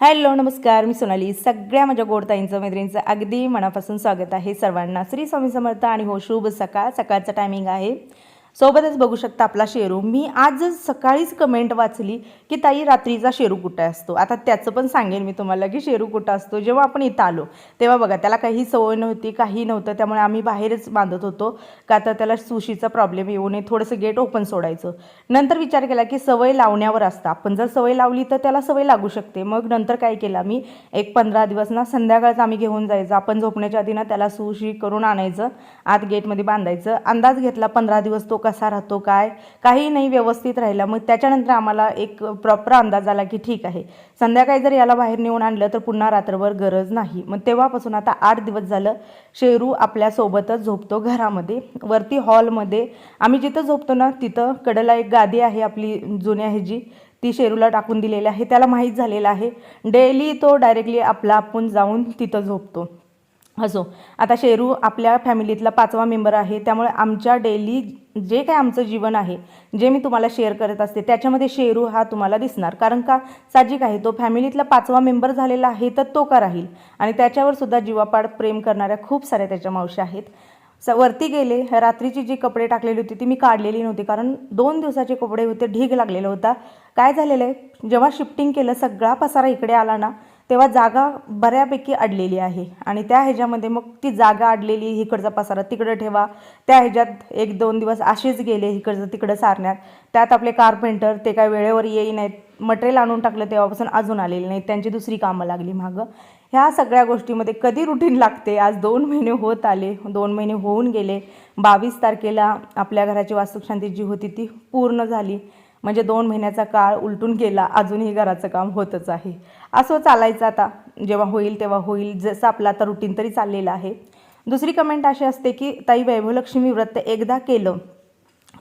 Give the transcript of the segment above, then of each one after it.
Hello नमस्कार. मी सोनाली. सगळ्या माझ्या गोडताईंचं मैत्रिणींचं अगदी मनापासून स्वागत आहे सर्वांना. श्री स्वामी समर्थ आणि हो शुभ सकाळ. सकाळचा टायमिंग आहे. सोबतच बघू शकता आपला शेरू. मी आज सकाळीच कमेंट वाचली की ताई रात्रीचा शेरू कुठे असतो? आता त्याचं पण सांगेन मी तुम्हाला की शेरू कुठं असतो. जेव्हा आपण इथं आलो तेव्हा बघा त्याला काही सवय नव्हती काही नव्हतं. त्यामुळे आम्ही बाहेरच बांधत होतो का तर त्याला सुशीचा प्रॉब्लेम येऊ नये थोडंसं गेट ओपन सोडायचं. नंतर विचार केला की सवय लावण्यावर असतं. आपण जर सवय लावली तर त्याला सवय लागू शकते. मग नंतर काय केलं आम्ही? एक पंधरा दिवस ना संध्याकाळचं आम्ही घेऊन जायचं. आपण झोपण्याच्या आधी ना त्याला सुशी करून आणायचं आत गेटमध्ये बांधायचं. अंदाज घेतला पंधरा दिवस तो कसा राहतो काय काही नाही व्यवस्थित राहिला. मग त्याच्यानंतर आम्हाला एक प्रॉपर अंदाज आला की ठीक आहे. संध्याकाळी जर याला बाहेर नेऊन आणलं तर पुन्हा रात्रभर गरज नाही. मग तेव्हापासून आता आठ दिवस झालं शेरू आपल्यासोबतच झोपतो घरामध्ये. वरती हॉलमध्ये. आम्ही जिथं झोपतो ना तिथं कडला एक गादी आहे आपली जुन्या ह्याची. ती शेरूला टाकून दिलेली आहे. त्याला माहीत झालेलं आहे. डेली तो डायरेक्टली आपला आपण जाऊन तिथं झोपतो. असो आता शेरू आपल्या फॅमिलीतला पाचवा मेंबर आहे. त्यामुळे आमच्या डेली जे काय आमचं जीवन आहे जे मी तुम्हाला शेअर करत असते त्याच्यामध्ये शेरू हा तुम्हाला दिसणार. कारण का? साहजिक आहे. तो फॅमिलीतला पाचवा मेंबर झालेला आहे तर तो का राहील? आणि त्याच्यावर सुद्धा जीवापाड प्रेम करणाऱ्या खूप साऱ्या त्याच्या मावशी आहेत. स वरती गेले. रात्रीची जी कपडे टाकलेली होती ती मी काढलेली नव्हती. कारण दोन दिवसाचे कपडे होते ढीग लागलेला होता. काय झालेलं आहे? जेव्हा शिफ्टिंग केलं सगळा पसारा इकडे आला ना तेव्हा जागा बऱ्यापैकी अडलेली आहे. आणि त्या ह्याच्यामध्ये मग ती जागा अडलेली इकडचा पसारा तिकडं ठेवा. त्या ह्याच्यात एक दोन दिवस असेच गेले इकडचं तिकडं सारण्यात. त्यात आपले कारपेंटर ते काय वेळेवर येई नाहीत. मटेरियल आणून टाकलं तेव्हापासून अजून आलेले नाहीत त्यांची दुसरी कामं लागली मागं. ह्या सगळ्या गोष्टीमध्ये कधी रुटीन लागते? आज दोन महिने होत आले. दोन महिने होऊन गेले. बावीस तारखेला आपल्या घराची वास्तुशांती जी होती ती पूर्ण झाली. म्हणजे दोन महिन्याचा काळ उलटून गेला अजूनही घराचं काम होतच आहे. असं चालायचं आता. जेव्हा होईल तेव्हा होईल. जसं आपलं आता रुटीन तरी चाललेलं आहे. दुसरी कमेंट अशी असते की ताई वैभवलक्ष्मी व्रत एकदा केलं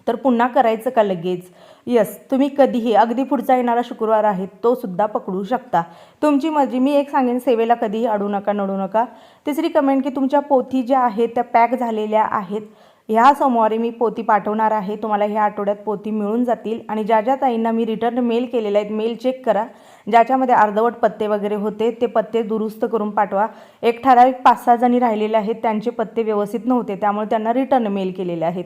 तर पुन्हा करायचं का लगेच? यस तुम्ही कधीही अगदी पुढचा येणारा शुक्रवार आहे तो सुद्धा पकडू शकता. तुमची मर्जी. मी एक सांगेन सेवेला कधीही अडू नका नडू नका. तिसरी कमेंट की तुमच्या पोथी ज्या आहेत त्या पॅक झालेल्या आहेत. ह्या सोमवारी मी पोती पाठवणार आहे. तुम्हाला ह्या आठवड्यात पोती मिळून जातील. आणि ज्या ज्या ताईंना मी रिटर्न मेल केलेले आहेत मेल चेक करा. ज्याच्यामध्ये अर्धवट पत्ते वगैरे होते ते पत्ते दुरुस्त करून पाठवा. एक ठराविक पाच सहा जणी राहिलेले आहेत त्यांचे पत्ते व्यवस्थित नव्हते त्यामुळे त्यांना रिटर्न मेल केलेले आहेत.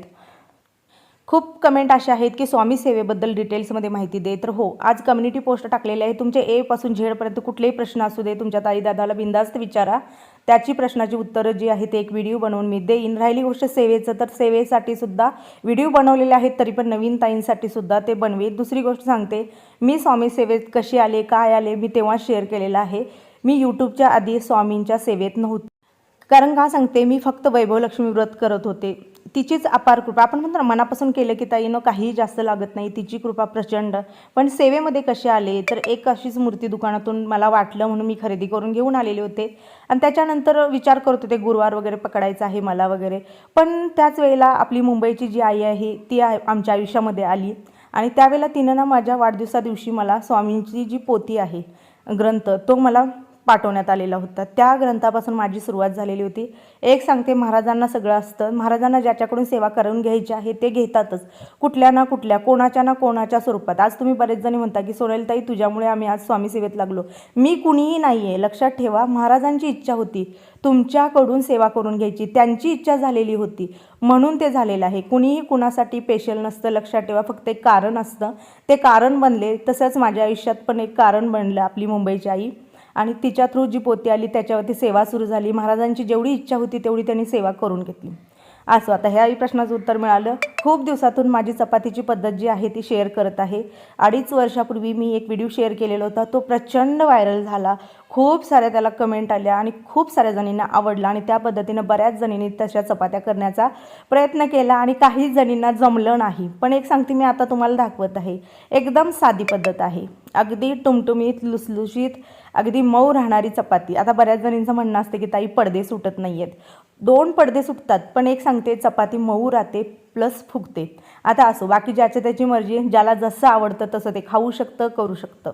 खूप कमेंट अशा आहेत की स्वामी सेवेबद्दल डिटेल्समध्ये माहिती दे. तर हो आज कम्युनिटी पोस्ट टाकलेले आहे. तुमचे एपासून झेडपर्यंत कुठलेही प्रश्न असू दे तुमच्या ताई दादाला बिंदास्त विचारा. त्याची प्रश्नाची उत्तरं जी आहेत ते एक व्हिडिओ बनवून मी देईन. राहिली गोष्ट सेवेचं तर सेवेसाठी सुद्धा व्हिडिओ बनवलेले आहेत तरी पण नवीन ताईंसाठी सुद्धा ते बनवेल. दुसरी गोष्ट सांगते मी स्वामी सेवेत कशी आले काय आले मी तेव्हा शेअर केलेलं आहे. मी यूट्यूबच्या आधी स्वामींच्या सेवेत नव्हते. कारण का सांगते मी फक्त वैभवलक्ष्मी व्रत करत होते. तिचीच अपार कृपा. आपण म्हणतो ना मनापासून केलं की ताईनं काही जास्त लागत नाही तिची कृपा प्रचंड. पण सेवेमध्ये कसे आले तर एक अशीच मूर्ती दुकानातून मला वाटलं म्हणून मी खरेदी करून घेऊन आलेले होते. आणि त्याच्यानंतर विचार करत होते गुरुवार वगैरे पकडायचा आहे मला वगैरे. पण त्याच वेळेला आपली मुंबईची जी आई आहे ती आ- आमच्या आयुष्यामध्ये आली. आणि त्यावेळेला तिनं ना माझ्या वाढदिवसा दिवशी मला स्वामींची जी पोती आहे ग्रंथ तो मला पाठवण्यात आलेला होता. त्या ग्रंथापासून माझी सुरुवात झालेली होती. एक सांगते महाराजांना सगळं असतं. महाराजांना ज्याच्याकडून सेवा करून घ्यायची आहे ते घेतातच. कुठल्या ना कुठल्या कोणाच्या ना कोणाच्या स्वरूपात. आज तुम्ही बरेच जणी म्हणता की सोनेलताई तुझ्यामुळे आम्ही आज स्वामी सेवेत लागलो. मी कुणीही नाही आहे लक्षात ठेवा महाराजांची इच्छा होती. तुमच्याकडून सेवा करून घ्यायची. त्यांची इच्छा झालेली होती. म्हणून ते झालेलं आहे. कुणीही कुणासाठी पेशल नसतं. लक्षात ठेवा फक्त एक कारण असतं. ते कारण बनले. तसंच माझ्या आयुष्यात पण एक कारण बनलं आपली मुंबईची आई. आणि तिच्या थ्रू जी पोती आली त्याच्यावरती सेवा सुरू झाली. महाराजांची जेवढी इच्छा होती तेवढी त्यांनी सेवा करून घेतली. असं आता ह्याही प्रश्नाचं उत्तर मिळालं. खूप दिवसातून माझी चपातीची पद्धत जी आहे ती शेअर करत आहे. अडीच वर्षापूर्वी मी एक व्हिडिओ शेअर केलेला होता. तो प्रचंड व्हायरल झाला. खूप साऱ्या त्याला कमेंट आल्या आणि खूप साऱ्या जणींना आवडला आणि त्या पद्धतीनं बऱ्याच जणींनी तशा चपात्या करण्याचा प्रयत्न केला आणि काही जणींना जमलं नाही. पण एक सांगते मी आता तुम्हाला दाखवत आहे. एकदम साधी पद्धत आहे. अगदी टुमटुमीत लुसलुशीत अगदी मऊ राहणारी चपाती. आता बऱ्याच जणींचं म्हणणं असते की ताई पडदे सुटत नाही आहेत दोन पडदे सुटतात पण एक सांगते चपाती मऊ राहते प्लस फुगते. आता असो बाकी ज्याच्या त्याची मर्जी ज्याला जसं आवडतं तसं ते खाऊ शकतं करू शकतं.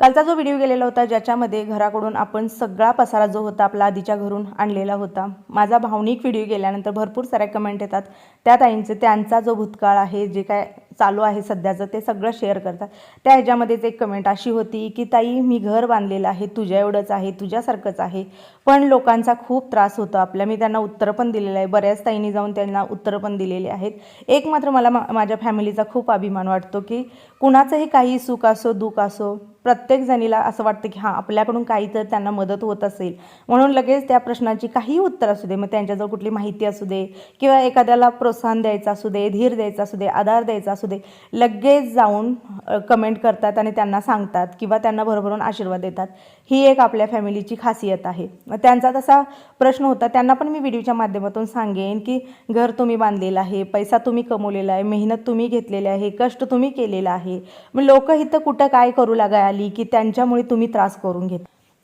कालचा जो व्हिडिओ गेलेला होता ज्याच्यामध्ये घराकडून आपण सगळा पसारा जो होता आपला आधीच्या घरून आणलेला होता माझा भावनिक व्हिडिओ गेल्यानंतर भरपूर साऱ्या कमेंट येतात. त्या ताईंचे त्यांचा जो भूतकाळ आहे जे काय चालू आहे सध्याचं ते सगळं शेअर करतात. त्या ह्याच्यामध्येच एक कमेंट अशी होती की ताई मी घर बांधलेलं आहे तुझ्या एवढंच आहे तुझ्यासारखंच आहे पण लोकांचा खूप त्रास होतो आपल्या. मी त्यांना उत्तर पण दिलेलं आहे. बऱ्याच ताईंनी जाऊन त्यांना उत्तरं पण दिलेली आहेत. एक मात्र मला मा माझ्या फॅमिलीचा खूप अभिमान वाटतो की कुणाचंही काही सुख असो दुःख असो प्रत्येक जणीला असं वाटतं की हां आपल्याकडून काही तर त्यांना मदत होत असेल. म्हणून लगेच त्या प्रश्नाची काही उत्तर असू दे मग त्यांच्याजवळ कुठली माहिती असू दे किंवा एखाद्याला प्रोत्साहन द्यायचं असू दे धीर द्यायचा असू दे आधार द्यायचा असू दे लगेच जाऊन कमेंट करतात आणि त्यांना सांगतात किंवा त्यांना भरभरून आशीर्वाद देतात. ही एक आपल्या फॅमिलीची खासियत आहे. मग त्यांचा तसा प्रश्न होता त्यांना पण मी व्हिडिओच्या माध्यमातून सांगेन की घर तुम्ही बांधलेलं आहे पैसा तुम्ही कमवलेला आहे मेहनत तुम्ही घेतलेली आहे कष्ट तुम्ही केलेला आहे. मग लोक इथं कुठं काय करू लागाय आली की त्यांच्यामुळे तुम्ही त्रास करून घेत.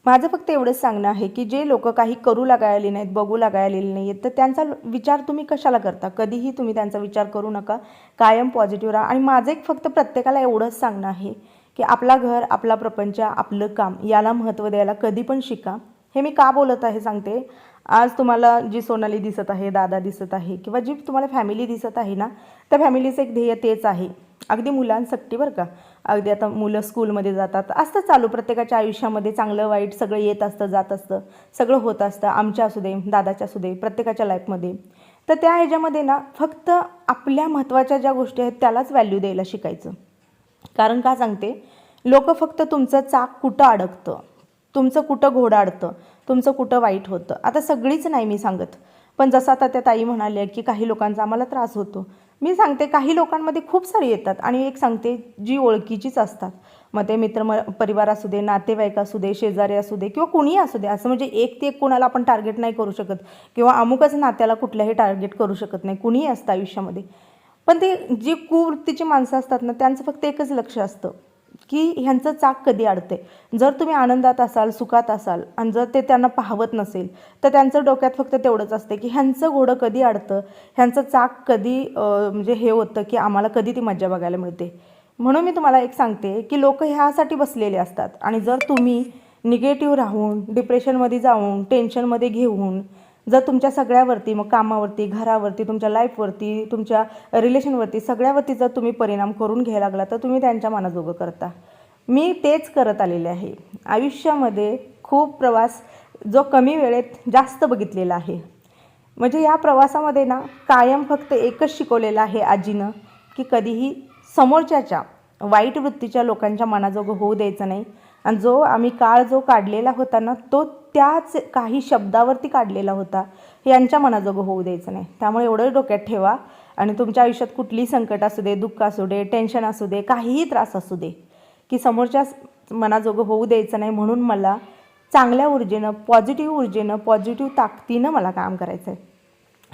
माझं फक्त एवढंच सांगणं आहे की जे लोक काही करू लागायले नाहीत बघू लागाय आलेले नाही आहेत तर त्यांचा विचार तुम्ही कशाला करता? कधीही तुम्ही त्यांचा विचार करू नका. कायम पॉझिटिव्ह राहा. आणि माझं एक फक्त प्रत्येकाला एवढंच सांगणं आहे की आपला घर आपला प्रपंच आपलं काम याला महत्त्व द्यायला कधी पण शिका. हे मी का बोलत आहे सांगते? आज तुम्हाला जी सोनाली दिसत आहे दादा दिसत आहे किंवा जी तुम्हाला फॅमिली दिसत आहे ना त्या फॅमिलीचं एक ध्येय तेच आहे. अगदी मुलांसाठी बरं का. अगदी आता मुलं स्कूलमध्ये जातात. असतं चालू प्रत्येकाच्या आयुष्यामध्ये चांगलं वाईट सगळं येत असतं जात असतं. सगळं होत असतं. आमच्या असू दे दादाच्या असू दे प्रत्येकाच्या लाईफमध्ये. तर त्या ह्याच्यामध्ये ना फक्त आपल्या महत्त्वाच्या ज्या गोष्टी आहेत त्यालाच व्हॅल्यू द्यायला शिकायचं. कारण का सांगते? लोक फक्त तुमचं चाक कुठं अडकतं? तुमचं कुठं घोडं अडतं? तुमचं कुठं वाईट होतं? आता सगळीच नाही मी सांगत. पण जसं आता त्या ताई म्हणाल्या की काही लोकांचा आम्हाला त्रास होतो. मी सांगते काही लोकांमध्ये खूप सारे येतात आणि एक सांगते जी ओळखीचीच असतात. मग ते मित्र म परिवार असू दे नातेवाईक असू दे शेजारी असू दे किंवा कुणीही असू दे असं म्हणजे एक ते एक कोणाला आपण टार्गेट नाही करू शकत किंवा अमुकच नात्याला कुठल्याही टार्गेट करू शकत नाही कुणीही असतं आयुष्यामध्ये. पण ते जी कुवृत्तीची माणसं असतात ना त्यांचं फक्त एकच लक्ष असतं. की ह्यांचं चाक कधी अडते? जर तुम्ही आनंदात असाल सुखात असाल आणि जर ते त्यांना पाहवत नसेल तर त्यांचं डोक्यात फक्त तेवढंच असते की ह्यांचं घोडं कधी अडतं? ह्यांचं चाक कधी म्हणजे हे होतं की आम्हाला कधी ती मज्जा बघायला मिळते? म्हणून मी तुम्हाला एक सांगते की लोक ह्यासाठी बसलेले असतात. आणि जर तुम्ही निगेटिव्ह राहून डिप्रेशनमध्ये जाऊन टेन्शनमध्ये घेऊन जर तुमच्या सगळ्यावरती मग कामावरती घरावरती तुमच्या लाईफवरती तुमच्या रिलेशनवरती सगळ्यावरती जर तुम्ही परिणाम करून घ्यायला लागला तर तुम्ही त्यांच्या मनाजोगं करता. मी तेच करत आलेले आहे. आयुष्यामध्ये खूप प्रवास जो कमी वेळेत जास्त बघितलेला आहे. म्हणजे या प्रवासामध्ये ना कायम फक्त एकच शिकवलेलं आहे आजीनं की कधीही समोरच्याच्या वाईट वृत्तीच्या लोकांच्या मनाजोगं होऊ द्यायचं नाही. आणि जो आम्ही काळ जो काढलेला होता ना तो त्याच काही शब्दावरती काढलेला होता. यांच्या मनाजोगं होऊ द्यायचं नाही. त्यामुळे एवढं डोक्यात ठेवा आणि तुमच्या आयुष्यात कुठलीही संकट असू दे दुःख असू दे टेन्शन असू दे काहीही त्रास असू दे की समोरच्या मनाजोगं होऊ द्यायचं नाही म्हणून मला चांगल्या ऊर्जेनं पॉझिटिव्ह ऊर्जेनं पॉझिटिव्ह ताकदीनं मला काम करायचं आहे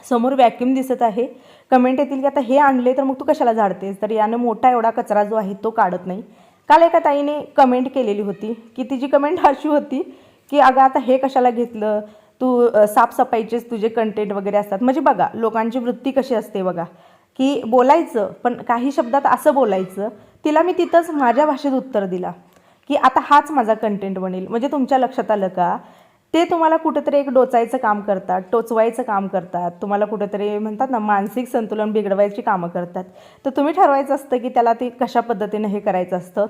समोर व्हॅक्युम दिसत आहे. कमेंट येतील की आता हे आणले तर मग तू कशाला झाडतेस? तर यानं मोठा एवढा कचरा जो आहे तो काढत नाही. काल एका ताईने कमेंट केलेली होती की तिची कमेंट अशी होती की अगं आता हे कशाला घेतलं? तू साफसफाईचेच तुझे कंटेंट वगैरे असतात. म्हणजे बघा लोकांची वृत्ती कशी असते बघा की बोलायचं पण काही शब्दात असं बोलायचं तिला मी तिथंच माझ्या भाषेत उत्तर दिला की आता हाच माझा कंटेंट बनेल. म्हणजे तुमच्या लक्षात आलं का? ते तुम्हाला कुठेतरी एक डोचायचं काम करतात टोचवायचं काम करतात. तुम्हाला कुठेतरी म्हणतात ना मानसिक संतुलन बिघडवायची कामं करतात. तर तुम्ही ठरवायचं असतं की त्याला ते कशा पद्धतीनं हे करायचं असतं?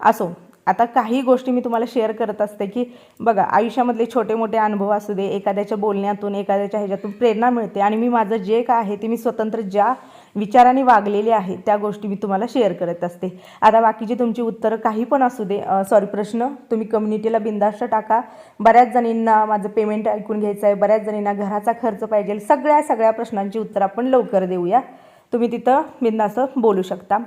असो आता काही गोष्टी मी तुम्हाला शेअर करत असते की बघा आयुष्यामधले छोटे मोठे अनुभव असू दे एखाद्याच्या बोलण्यातून एखाद्याच्या ह्याच्यातून प्रेरणा मिळते आणि मी माझं जे काय आहे ते मी स्वतंत्र ज्या विचाराने वागलेले आहे त्या गोष्टी मी तुम्हाला शेअर करत असते. आता बाकीची तुमची उत्तरं काही पण असू दे सॉरी प्रश्न तुम्ही कम्युनिटीला बिंदास्त टाका. बऱ्याच जणींना माझं पेमेंट ऐकून घ्यायचं आहे बऱ्याच जणींना घराचा खर्च पाहिजे सगळ्या सगळ्या प्रश्नांची उत्तरं आपण लवकर देऊया. तुम्ही तिथं बिंदास्त बोलू शकता.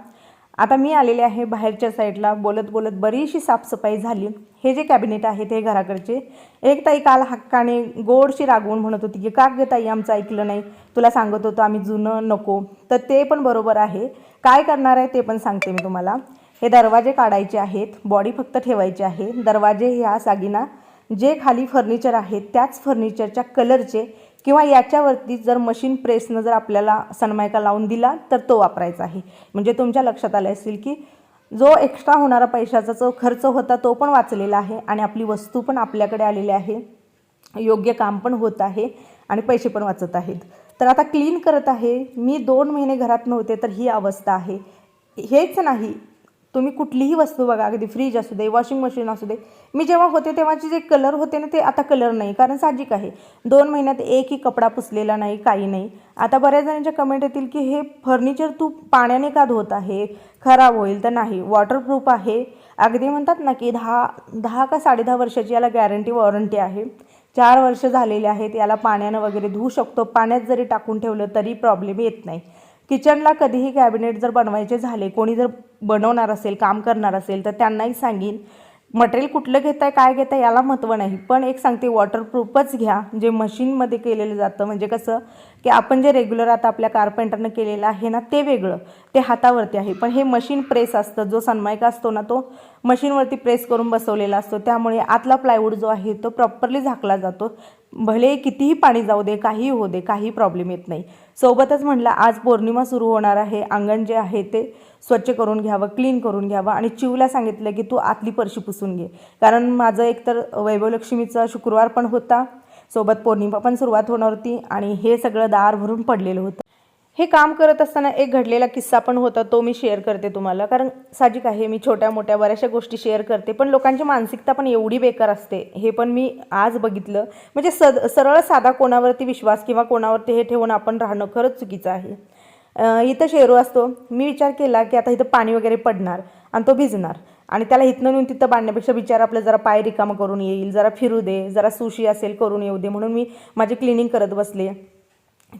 आता मी आलेले आहे बाहेरच्या साईडला. बोलत बोलत बरीचशी साफसफाई झाली. हे जे कॅबिनेट आहेत हे घराकडचे. एक ताई काल हक्काने गोडशी रागवून म्हणत होती की का ग ताई आमचं ऐकलं नाही. तुला सांगत होतो आम्ही जुनं नको. तर ते पण बरोबर आहे. काय करणार आहे ते पण सांगते मी तुम्हाला. हे दरवाजे काढायचे आहेत. बॉडी फक्त ठेवायची आहे. दरवाजे ह्या सागीना जे खाली फर्निचर आहेत त्याच फर्निचरच्या कलरचे किंवा याच्यावरती जर मशीन प्रेसनं जर आपल्याला सनमायका लावून दिला तर तो वापरायचा आहे. म्हणजे तुमच्या लक्षात आलं असेल की जो एक्स्ट्रा होणारा पैशाचा जो खर्च होता तो पण वाचलेला आहे आणि आपली वस्तू पण आपल्याकडे आलेली आहे. योग्य काम पण होत आहे आणि पैसे पण वाचत आहेत. तर आता क्लीन करत आहे. मी दोन महिने घरात नव्हते तर ही अवस्था आहे. हेच नाही तुम्ही कुठलीही वस्तू बघा अगदी फ्रीज असू दे वॉशिंग मशीन असू दे. मी जेव्हा होते तेव्हाचे जे कलर होते ना ते आता कलर नाही कारण साहजिक आहे. दोन महिन्यात एकही कपडा पुसलेला नाही काही नाही. आता बऱ्याच जणांच्या कमेंट येतील की हे फर्निचर तू पाण्याने का धुत आहे? खराब होईल तर नाही. वॉटरप्रूफ आहे. अगदी म्हणतात ना की दहा दहा का साडे दहा वर्षाची याला गॅरंटी वॉरंटी आहे. चार वर्ष झालेले आहेत याला पाण्यानं वगैरे धुवू शकतो. पाण्यात जरी टाकून ठेवलं तरी प्रॉब्लेम येत नाही. किचनला कधीही कॅबिनेट जर बनवायचे झाले कोणी जर बनवणार असेल काम करणार असेल तर त्यांनाही सांगेन मटेरियल कुठलं घेताय काय घेताय याला महत्त्व नाही. पण एक सांगते वॉटरप्रूफच घ्या. जे मशीनमध्ये केलेलं जातं म्हणजे कसं की आपण जे रेग्युलर आता आपल्या कारपेंटरनं केलेलं आहे ना ते वेगळं. ते हातावरती आहे. पण हे मशीन प्रेस असतं. जो सन्मायका असतो ना तो मशीनवरती प्रेस करून बसवलेला असतो. त्यामुळे आतला प्लायवूड जो आहे तो प्रॉपरली झाकला जातो. भले कितीही पाणी जाऊ दे काहीही होऊ दे काही प्रॉब्लेम येत नाही. सोबतच म्हटलं आज पौर्णिमा सुरू होणार आहे. अंगण जे आहे ते स्वच्छ करून घ्यावं क्लीन करून घ्यावं. आणि चिवला सांगितलं की तू आतली परशी पुसून घे. कारण माझं एकतर वैभवलक्ष्मीचा शुक्रवार पण होता सोबत पौर्णिमा पण सुरुवात होणार होती. आणि हे सगळं दार भरून पडलेलं होतं. हे काम करत असताना एक घडलेला किस्सा पण होता तो मी शेअर करते तुम्हाला. कारण साहजिक आहे मी छोट्या मोठ्या बऱ्याचशा गोष्टी शेअर करते पण लोकांची मानसिकता पण एवढी बेकार असते हे पण मी आज बघितलं. म्हणजे सद सरळ साधा कोणावरती विश्वास किंवा कोणावरती हे ठेवून आपण राहणं खरंच चुकीचं आहे. इथं शेरू असतो. मी विचार केला की आता इथं पाणी वगैरे पडणार आणि तो भिजणार. आणि त्याला इथनं नेऊन तिथं बांधण्यापेक्षा विचार आपलं जरा पाय रिकामं करून येईल जरा फिरू दे जरा सुशी असेल करून येऊ दे म्हणून मी माझी क्लिनिंग करत बसले.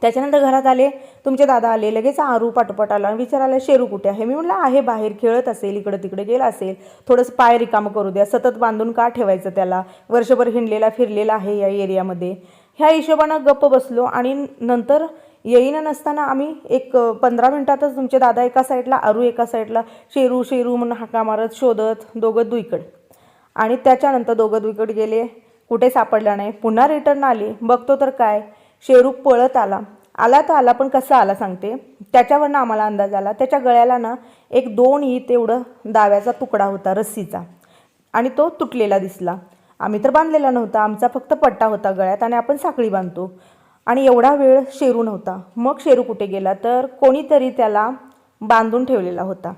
त्याच्यानंतर घरात आले तुमचे दादा आले लगेच आरू पाठोपाठ आला आणि विचारायला शेरू कुठे आहे? मी म्हटलं आहे बाहेर खेळत असेल इकडं तिकडे गेला असेल थोडंसं पाय रिकामं करू द्या सतत बांधून का ठेवायचं त्याला? वर्षभर हिंडलेला फिरलेला आहे या एरियामध्ये. ह्या हिशोबानं गप्प बसलो आणि नंतर येईन नसताना आम्ही एक पंधरा मिनटातच तुमचे दादा एका साईडला आरू एका साईडला शेरू शेरू म्हणून हाका मारत शोधत दोघं दुईकड. आणि त्याच्यानंतर दोघं दुईकड गेले कुठे सापडला नाही पुन्हा रिटर्न आले. बघतो तर काय? शेरू पळत आला. आला तर आला पण कसा आला सांगते. त्याच्यावरनं आम्हाला अंदाज आला. त्याच्या गळ्याला ना एक दोन ईत तेवढं दाव्याचा तुकडा होता रस्सीचा. आणि तो तुटलेला दिसला. आम्ही तर बांधलेला नव्हता. आमचा फक्त पट्टा होता गळ्यात आणि आपण साखळी बांधतो. आणि एवढा वेळ शेरू नव्हता. मग शेरू कुठे गेला? तर कोणीतरी त्याला बांधून ठेवलेला होता.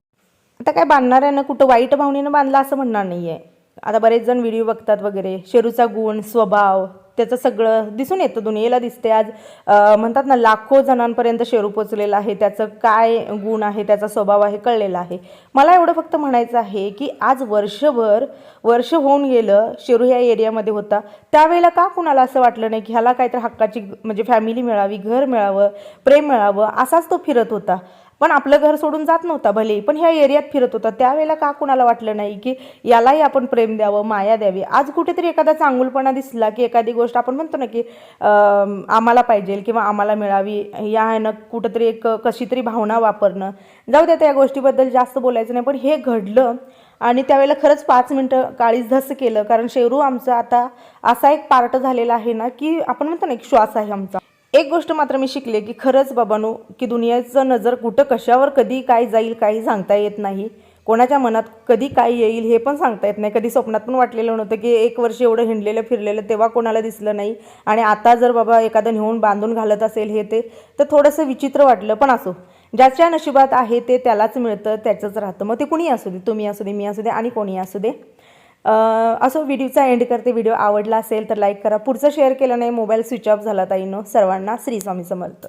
आता काय बांधणाऱ्यानं कुठं वाईट भावनेनं बांधला असं म्हणणार नाही आहे आता बरेच जण व्हिडिओ बघतात वगैरे. शेरूचा गुण स्वभाव त्याचं सगळं दिसून येतं. दुनियेला दिसते आज म्हणतात ना लाखो जणांपर्यंत शेरू पोचलेला आहे. त्याचं काय गुण आहे त्याचा स्वभाव आहे कळलेला आहे. मला एवढं फक्त म्हणायचं आहे की आज वर्षभर वर्ष होऊन गेलं शेरू ह्या एरियामध्ये होता. त्यावेळेला का कुणाला असं वाटलं नाही की ह्याला काहीतरी हक्काची म्हणजे फॅमिली मिळावी घर मिळावं प्रेम मिळावं असाच तो फिरत होता. पण आपलं घर सोडून जात नव्हता भले पण ह्या एरियात फिरत होता. त्यावेळेला का कुणाला वाटलं नाही की यालाही आपण प्रेम द्यावं माया द्यावी? आज कुठेतरी एखादा चांगुलपणा दिसला की एखादी गोष्ट आपण म्हणतो ना की आम्हाला पाहिजे किंवा आम्हाला मिळावी या ह्यानं कुठंतरी एक कशी तरी भावना वापरणं. जाऊ द्या त्या गोष्टीबद्दल जास्त बोलायचं नाही पण हे घडलं आणि त्यावेळेला खरंच पाच मिनटं काळीच धस केलं. कारण शेरू आमचं आता असा एक पार्ट झालेला आहे ना की आपण म्हणतो ना एक श्वास आहे आमचा. एक गोष्ट मात्र मी शिकले की खरंच बाबांनो की दुनियाचं नजर कुठं कशावर कधी काय जाईल काही सांगता येत नाही. कोणाच्या मनात कधी काय येईल हे पण सांगता येत नाही. कधी स्वप्नात पण वाटलेलं नव्हतं की एक वर्ष एवढं हिंडलेलं फिरलेलं तेव्हा कोणाला दिसलं नाही. आणि आता जर बाबा एखादं नेऊन बांधून घालत असेल हे ते तर थोडंसं विचित्र वाटलं पण असो. ज्याच्या नशिबात आहे ते त्यालाच मिळतं त्याचंच राहतं. मग ते कुणी असू दे तुम्ही असू दे मी असू दे आणि कोणी असू दे. असो व्हिडिओचा एंड करते व्हिडिओ आवडला असेल तर लाईक करा. पुढचं शेअर केलं नाही मोबाईल स्विच ऑफ झाला ताईनो. सर्वांना श्री स्वामी समर्थ.